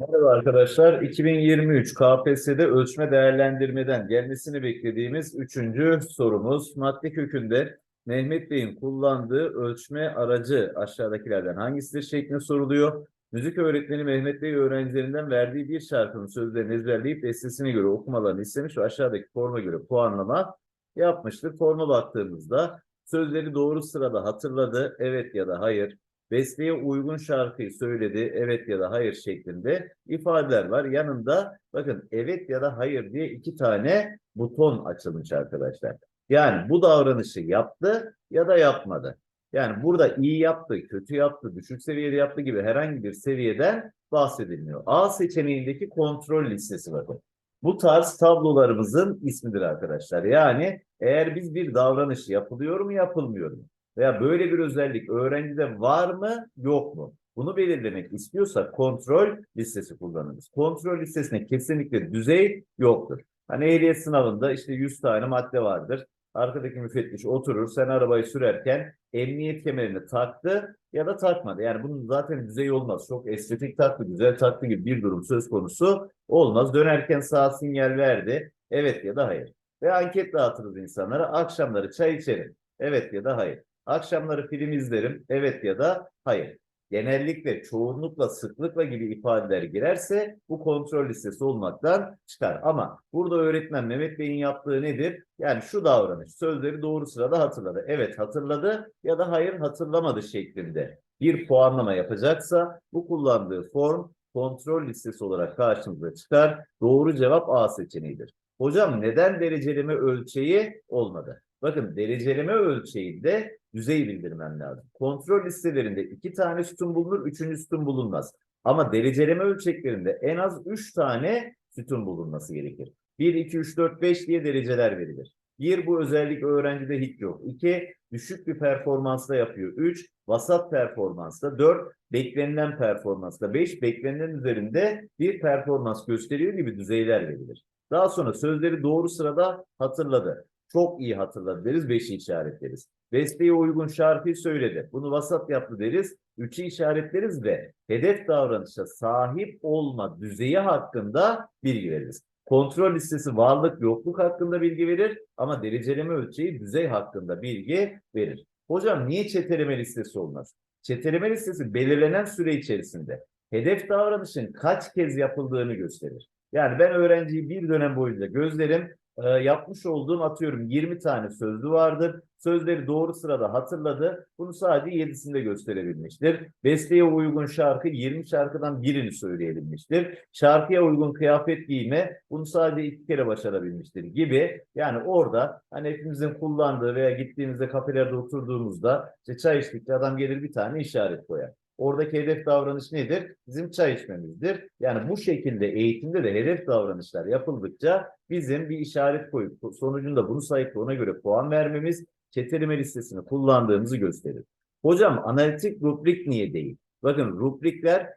Merhaba arkadaşlar. 2023 KPSS'de ölçme değerlendirmeden gelmesini beklediğimiz üçüncü sorumuz. Madde kökünde Mehmet Bey'in kullandığı ölçme aracı aşağıdakilerden hangisidir şeklinde soruluyor. Müzik öğretmeni Mehmet Bey öğrencilerinden verdiği bir şarkının sözlerini ezberleyip bestesine göre okumalarını istemiş ve aşağıdaki forma göre puanlama yapmıştır. Forma baktığımızda sözleri doğru sırada hatırladı, evet ya da hayır. Besteye uygun şarkıyı söyledi, evet ya da hayır şeklinde ifadeler var. Yanında bakın evet ya da hayır diye iki tane buton açılmış arkadaşlar. Yani bu davranışı yaptı ya da yapmadı. Yani burada iyi yaptı, kötü yaptı, düşük seviyede yaptı gibi herhangi bir seviyeden bahsedilmiyor. A seçeneğindeki kontrol listesi bakın. Bu tarz tablolarımızın ismidir arkadaşlar. Yani eğer biz bir davranış yapılıyor mu yapılmıyor mu? Veya böyle bir özellik öğrencide var mı yok mu? Bunu belirlemek istiyorsak kontrol listesi kullanırız. Kontrol listesine kesinlikle düzey yoktur. Hani ehliyet sınavında işte 100 tane madde vardır. Arkadaki müfettiş oturur, sen arabayı sürerken emniyet kemerini taktı ya da takmadı. Yani bunun zaten düzeyi olmaz. Çok estetik taktı, güzel taktı gibi bir durum söz konusu olmaz. Dönerken sağ sinyal verdi, evet ya da hayır. Ve anket dağıtırız insanlara, akşamları çay içerim, evet ya da hayır. Akşamları film izlerim. Evet ya da hayır. Genellikle, çoğunlukla, sıklıkla gibi ifadeler girerse bu kontrol listesi olmaktan çıkar. Ama burada öğretmen Mehmet Bey'in yaptığı nedir? Yani şu davranış, sözleri doğru sırada hatırladı. Evet hatırladı ya da hayır hatırlamadı şeklinde bir puanlama yapacaksa bu kullandığı form kontrol listesi olarak karşımıza çıkar. Doğru cevap A seçeneğidir. Hocam neden dereceleme ölçeği olmadı? Bakın dereceleme ölçeğinde düzey bildirmem lazım. Kontrol listelerinde iki tane sütun bulunur, üçüncü sütun bulunmaz. Ama dereceleme ölçeklerinde en az üç tane sütun bulunması gerekir. 1, 2, 3, 4, 5 diye dereceler verilir. Bir, bu özellik öğrencide hiç yok. İki, düşük bir performansla yapıyor. Üç, vasat performansla. Dört, beklenilen performansla. Beş, beklenilen üzerinde bir performans gösteriyor gibi düzeyler verilir. Daha sonra sözleri doğru sırada hatırladı. Çok iyi hatırladı deriz, beşi işaretleriz. Besteye uygun şarkıyı söyledi. Bunu vasat yaptı deriz. Üçü işaretleriz ve hedef davranışa sahip olma düzeyi hakkında bilgi veririz. Kontrol listesi varlık yokluk hakkında bilgi verir ama dereceleme ölçeği düzey hakkında bilgi verir. Hocam niye çeteleme listesi olmaz? Çeteleme listesi belirlenen süre içerisinde hedef davranışın kaç kez yapıldığını gösterir. Yani ben öğrenciyi bir dönem boyunca gözlerim, e, yapmış olduğum atıyorum 20 tane sözlü vardır. Sözleri doğru sırada hatırladı. Bunu sadece 7'sinde gösterebilmiştir. Besteye uygun şarkı 20 şarkıdan birini söyleyebilmiştir. Şarkıya uygun kıyafet giyme bunu sadece iki kere başarabilmiştir gibi. Yani orada hani hepimizin kullandığı veya gittiğimizde kafelerde oturduğumuzda işte çay içtikçe adam gelir bir tane işaret koyar. Oradaki hedef davranış nedir? Bizim çay içmemizdir. Yani bu şekilde eğitimde de hedef davranışlar yapıldıkça bizim bir işaret koyup sonucunda bunu sayıp ona göre puan vermemiz çeteleme listesini kullandığımızı gösterir. Hocam analitik rubrik niye değil? Bakın rubrikler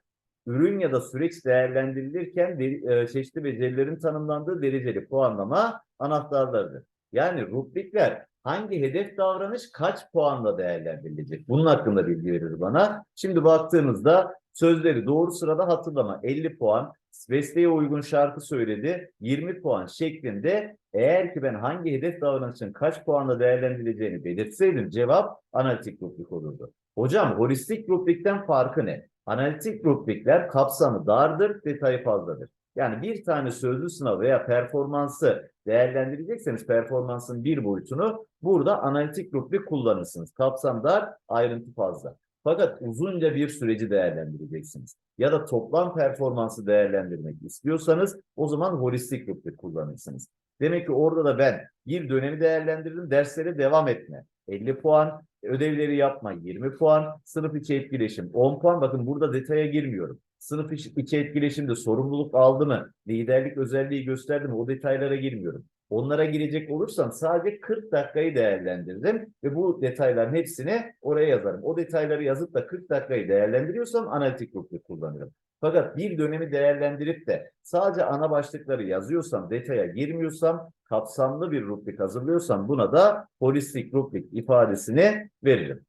ürün ya da süreç değerlendirilirken de, çeşitli becerilerin tanımlandığı dereceli puanlama anahtarlarıdır. Yani rubrikler hangi hedef davranış kaç puanla değerlendirilecek? Bunun hakkında bilgi verir bana. Şimdi baktığımızda sözleri doğru sırada hatırlama 50 puan, besteye uygun şarkı söyledi 20 puan şeklinde eğer ki ben hangi hedef davranışın kaç puanla değerlendirileceğini belirtseydim cevap analitik rubrik olurdu. Hocam holistik rubrikten farkı ne? Analitik rubrikler kapsamı dardır, detayı fazladır. Yani bir tane sözlü sınav veya performansı değerlendirecekseniz performansın bir boyutunu burada analitik rubrik kullanırsınız. Kapsam dar, ayrıntı fazla. Fakat uzunca bir süreci değerlendireceksiniz. Ya da toplam performansı değerlendirmek istiyorsanız o zaman holistik rubrik kullanırsınız. Demek ki orada da ben bir dönemi değerlendirdim, derslere devam etme. 50 puan, ödevleri yapma 20 puan, sınıf içi etkileşim 10 puan. Bakın burada detaya girmiyorum. Sınıf içi etkileşimde sorumluluk aldı mı, liderlik özelliği gösterdi mi o detaylara girmiyorum. Onlara girecek olursam sadece 40 dakikayı değerlendirdim ve bu detayların hepsini oraya yazarım. O detayları yazıp da 40 dakikayı değerlendiriyorsam analitik rubrik kullanırım. Fakat bir dönemi değerlendirip de sadece ana başlıkları yazıyorsam, detaya girmiyorsam, kapsamlı bir rubrik hazırlıyorsam buna da holistik rubrik ifadesini veririm.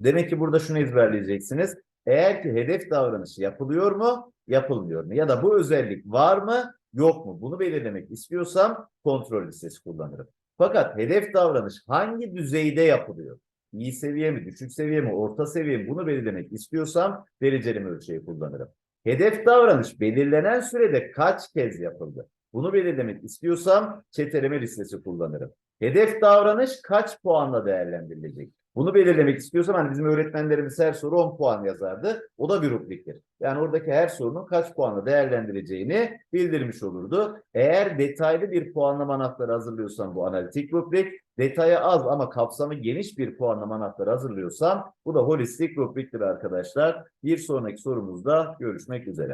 Demek ki burada şunu ezberleyeceksiniz. Eğer ki hedef davranışı yapılıyor mu, yapılmıyor mu? Ya da bu özellik var mı, yok mu? Bunu belirlemek istiyorsam kontrol listesi kullanırım. Fakat hedef davranış hangi düzeyde yapılıyor? İyi seviye mi, düşük seviye mi, orta seviye mi? Bunu belirlemek istiyorsam dereceleme ölçeği kullanırım. Hedef davranış belirlenen sürede kaç kez yapıldı? Bunu belirlemek istiyorsam çeteleme listesi kullanırım. Hedef davranış kaç puanla değerlendirilecek? Bunu belirlemek istiyorsam hani bizim öğretmenlerimiz her soru 10 puan yazardı. O da bir rubriktir. Yani oradaki her sorunun kaç puanla değerlendireceğini bildirmiş olurdu. Eğer detaylı bir puanlama anahtarı hazırlıyorsam bu analitik rubrik, detaya az ama kapsamı geniş bir puanlama anahtarı hazırlıyorsam bu da holistik rubriktir arkadaşlar. Bir sonraki sorumuzda görüşmek üzere.